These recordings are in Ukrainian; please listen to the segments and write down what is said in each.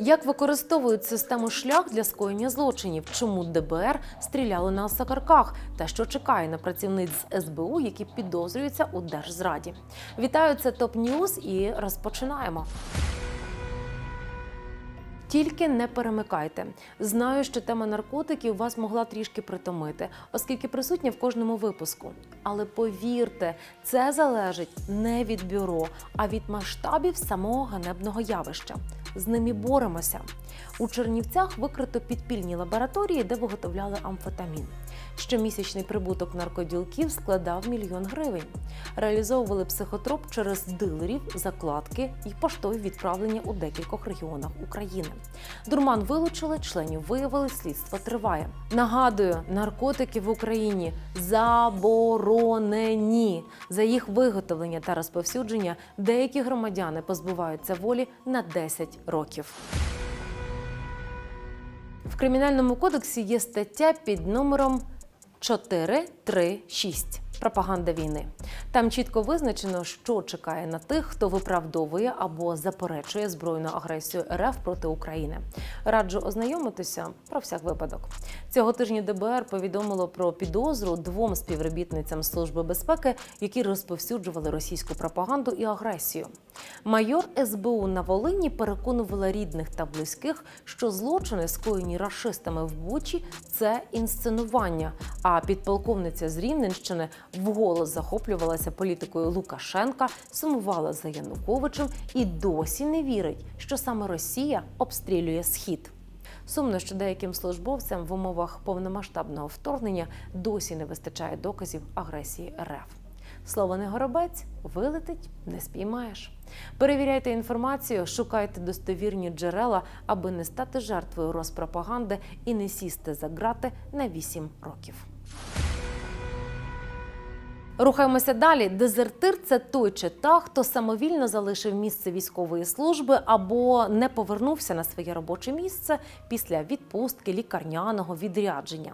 Як використовують систему шлях для скоєння злочинів? Чому ДБР стріляло на сакарках? Та що чекає на працівниць з СБУ, які підозрюються у держзраді? Вітаю, це ТОП Ньюз і розпочинаємо. Тільки не перемикайте. Знаю, що тема наркотиків вас могла трішки притомити, оскільки присутня в кожному випуску. Але повірте, це залежить не від бюро, а від масштабів самого ганебного явища. З ними боремося. У Чернівцях викрито підпільні лабораторії, де виготовляли амфетамін. Щомісячний прибуток наркоділків складав мільйон гривень. Реалізовували психотроп через дилерів, закладки і поштові відправлення у декількох регіонах України. Дурман вилучили, членів виявили, слідство триває. Нагадую, наркотики в Україні заборонені. За їх виготовлення та розповсюдження деякі громадяни позбуваються волі на 10 років. В кримінальному кодексі є стаття під номером 436 пропаганда війни. Там чітко визначено, що чекає на тих, хто виправдовує або заперечує збройну агресію РФ проти України. Раджу ознайомитися про всяк випадок. Цього тижня ДБР повідомило про підозру двом співробітницям Служби безпеки, які розповсюджували російську пропаганду і агресію. Майор СБУ на Волині переконувала рідних та близьких, що злочини, скоєні рашистами в Бучі, це інсценування. А підполковниця з Рівненщини вголос захоплювалася політикою Лукашенка, сумувала за Януковичем і досі не вірить, що саме Росія обстрілює схід. Сумно, що деяким службовцям в умовах повномасштабного вторгнення досі не вистачає доказів агресії РФ. Слово не горобець, вилетить, не спіймаєш. Перевіряйте інформацію, шукайте достовірні джерела, аби не стати жертвою розпропаганди і не сісти за грати на 8 років. Рухаємося далі. Дезертир це той чи та, хто самовільно залишив місце військової служби або не повернувся на своє робоче місце після відпустки, лікарняного відрядження.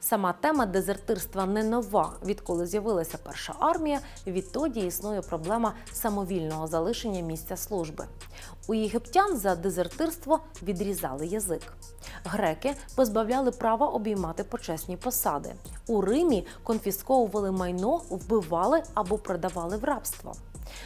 Сама тема дезертирства не нова. Відколи з'явилася перша армія, відтоді існує проблема самовільного залишення місця служби. У єгиптян за дезертирство відрізали язик. Греки позбавляли права обіймати почесні посади. У Римі конфісковували майно, вбивали або продавали в рабство.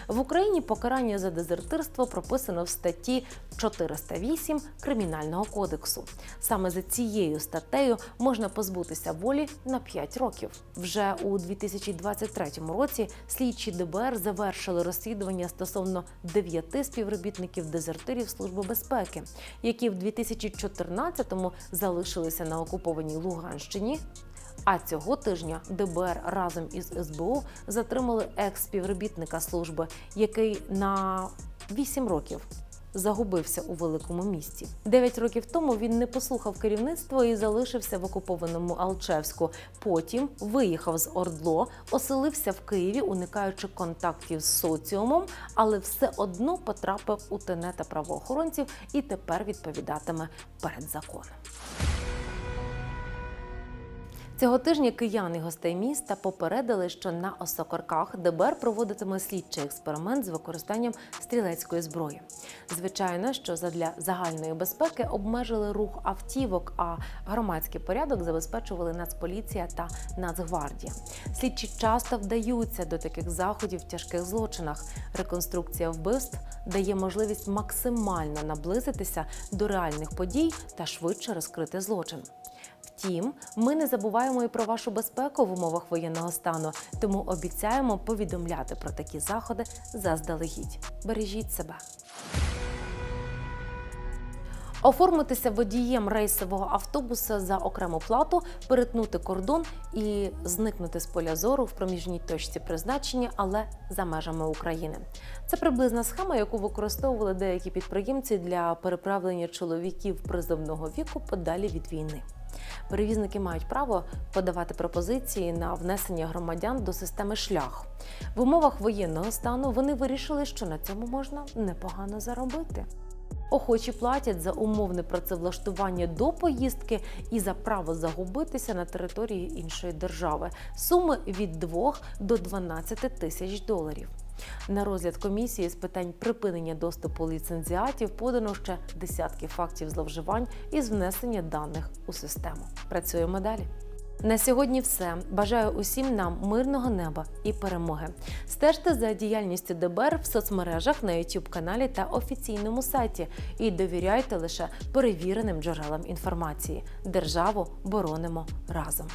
В Україні покарання за дезертирство прописано в статті 408 Кримінального кодексу. Саме за цією статтею можна позбутися волі на 5 років. Вже у 2023 році слідчі ДБР завершили розслідування стосовно дев'яти співробітників дезертирів Служби безпеки, які в 2014-му залишилися на окупованій Луганщині. А цього тижня ДБР разом із СБУ затримали екс-співробітника служби, який на 8 років загубився у великому місті. Дев'ять років тому він не послухав керівництво і залишився в окупованому Алчевську. Потім виїхав з Ордло, оселився в Києві, уникаючи контактів з соціумом, але все одно потрапив у тенета правоохоронців і тепер відповідатиме перед законом. Цього тижня кияни гостей міста попередили, що на Осокорках ДБР проводитиме слідчий експеримент з використанням стрілецької зброї. Звичайно, що задля загальної безпеки обмежили рух автівок, а громадський порядок забезпечували Нацполіція та Нацгвардія. Слідчі часто вдаються до таких заходів в тяжких злочинах. Реконструкція вбивств дає можливість максимально наблизитися до реальних подій та швидше розкрити злочин. Втім, ми не забуваємо і про вашу безпеку в умовах воєнного стану, тому обіцяємо повідомляти про такі заходи заздалегідь. Бережіть себе. Оформитися водієм рейсового автобуса за окрему плату, перетнути кордон і зникнути з поля зору в проміжній точці призначення, але за межами України. Це приблизна схема, яку використовували деякі підприємці для переправлення чоловіків призовного віку подалі від війни. Перевізники мають право подавати пропозиції на внесення громадян до системи шлях. В умовах воєнного стану вони вирішили, що на цьому можна непогано заробити. Охочі платять за умовне працевлаштування до поїздки і за право загубитися на території іншої держави. Суми від 2 до 12 тисяч доларів. На розгляд комісії з питань припинення доступу ліцензіатів подано ще десятки фактів зловживань із внесення даних у систему. Працюємо далі. На сьогодні все. Бажаю усім нам мирного неба і перемоги. Стежте за діяльністю ДБР в соцмережах на youtube каналі та офіційному сайті і довіряйте лише перевіреним джерелам інформації. Державу боронимо разом.